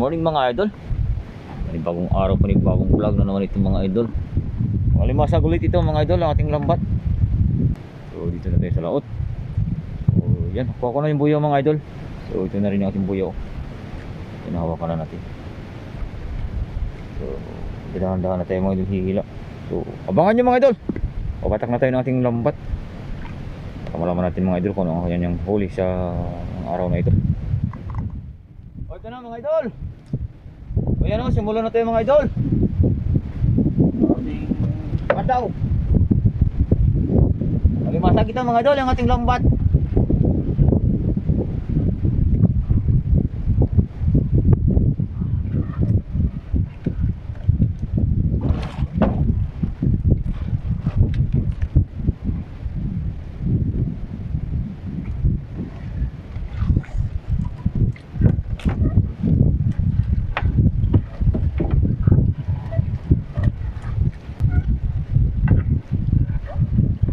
morning mga idol. Panibagong araw, panibagong vlog na naman ito mga idol. Malimasag ulit ito mga idol, ang ating lambat. So dito na tayo sa laot. So yan, kuha ko na yung buyo mga idol. So ito na rin yung ating buyo. Pinahawakan na natin. So dahan-dahan na tayo mga idol hihila. So abangan nyo mga idol. Papatak na tayo ng ating lambat. Malaman natin mga idol kung ano ang kanyang huli sa araw na ito. Ito na mga idol. O yan o, simulan na tayo mga idol. Ating kadaw. Malimasa kita mga idol, ang ating lambat.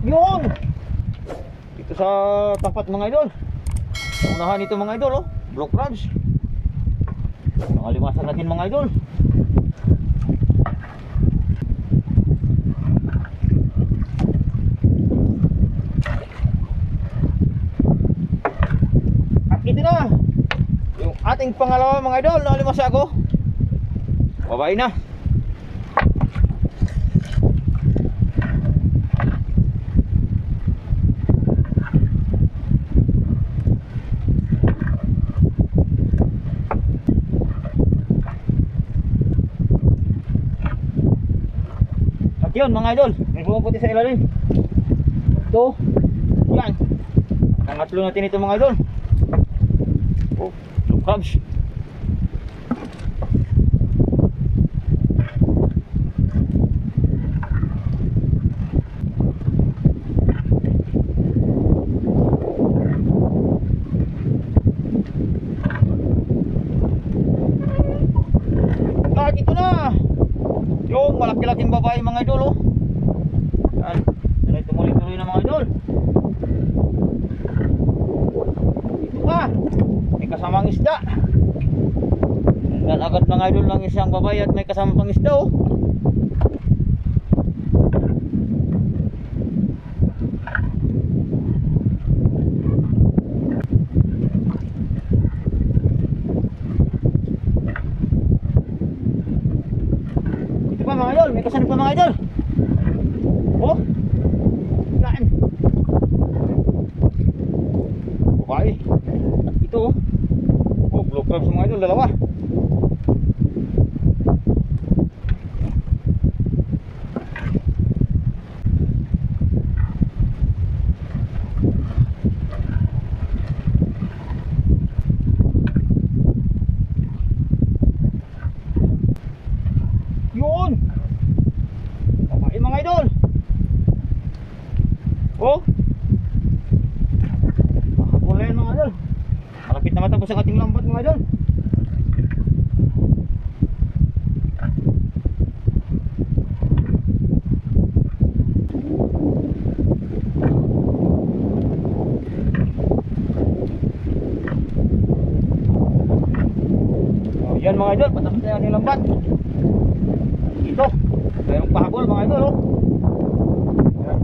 Yun! Dito sa tapat mga idol. Unahan ito mga idol, oh. Block crabs. Nakalimasan natin mga idol. At ito na. Yung ating pangalawa mga idol, nakalimasa ako. Babae na. Yun mga idol, may pumuputi sa ilalim. Ito, yan. Pangatlo natin ito mga idol. Oh, crabs. At ito na. Yung malaki-laking babae mga idol oh. Yan. Yan tumuloy-tuloy na mga idol. Ito pa. May kasamang isda. Yan agad mga idol ng isang babae at may kasamang pang isda oh. Ito pa mga idol, may kasanib pa mga idol. Oh. Yan. Babae. Ito oh. Oh, blue crabs mga idol, dalawa. Yun! Babae mga idol! Oh! Makapula yan mga idol. Malapit na matapos ang ating lambat mga idol. Oh, yan mga idol, patapos na yung ating lambat. Ito, mayroong pahabol mga idol oh. Yan.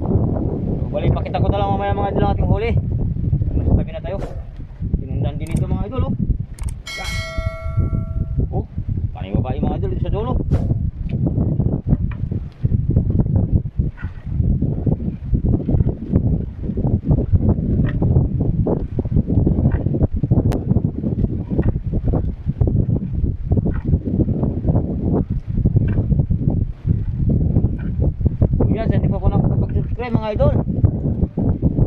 So, bali pakita ko na lang mamaya mga idol ang ating huli. Nasa tabi na tayo. Tinundan din ito mga idol oh. Yan. Oh, panay babae mga idol dito sa dulo. So yan, sa hindi pa po nakakapag-subscribe mga idol.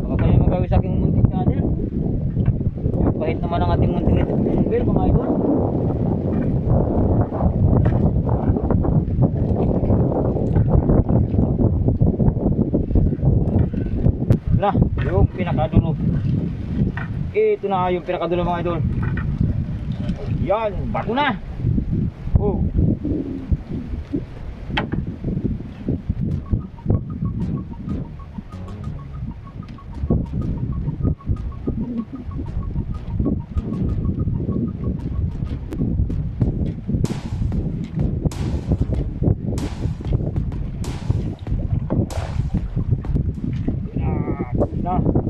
Baka kayo magawi sa aking munting channel. Kahit naman ang ating munting channel mga idol. Na, yung pinakadulo. Ito na yung pinakadulo mga idol. Yan, bago na. Oh. 아, 나.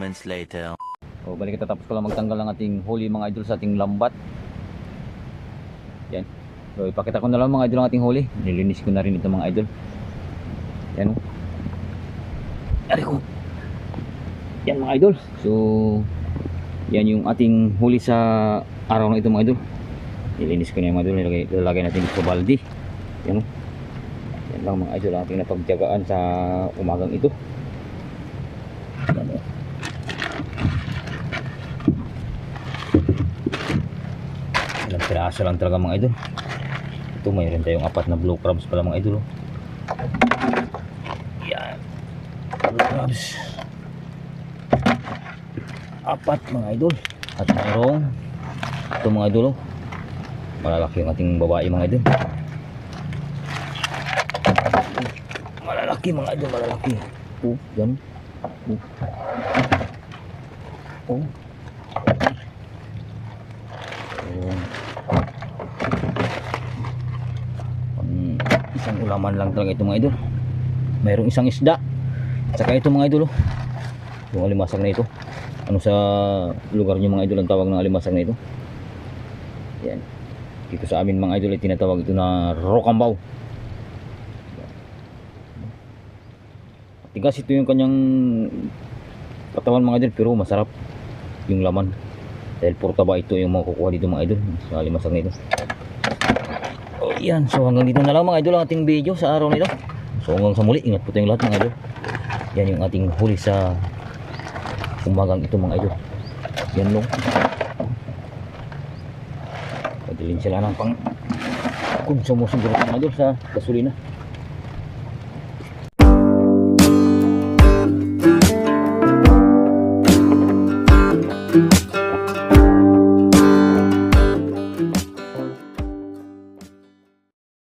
Moments later. O balik tapos ko lang magtanggal ng ating huli mga idol sa ating lambat. Yan. So ipakita ko na lang mga idol ang ating huli. Nilinis ko na rin ito mga idol. Yan o. Ari ko. Yan mga idol. So yan yung ating huli sa araw na ito mga idol. Nilinis ko na yung mga idol. Nilagay, lalagay natin sa baldi. Yan. Yan lang mga idol ang ating napagtiyagaan sa umagang ito. Yan. Piraso lang talaga mga idol. Ito mayroon tayong apat na blue crabs pala mga idol. oh. Yan. Blue crabs. Apat mga idol. At mayroong ito mga idol. oh. Malalaki yung ating babae mga idol. Malalaki mga idol, malalaki. Oh, yan. Oh. Oh. Pang ulaman lang talaga ito mga idol. Mayroong isang isda. Saka ito mga idol. oh. Yung alimasag na ito. Ano sa lugar niyo mga idol ang tawag ng alimasag na ito? Yan. Dito sa amin mga idol ay tinatawag ito na rokambaw. Tigas ito yung kanyang katawan mga idol pero masarap yung laman. Dahil puro taba ito yung makukuha dito mga idol sa alimasag na ito. Oh, yan. So hanggang dito na lang mga idol ang ating video sa araw na ito. So hanggang sa muli, ingat po tayong lahat mga idol. Yan yung ating huli sa umagang ito mga idol. Yan long. Pagdilin sila ng pang konsumo siguro mga idol sa gasolina.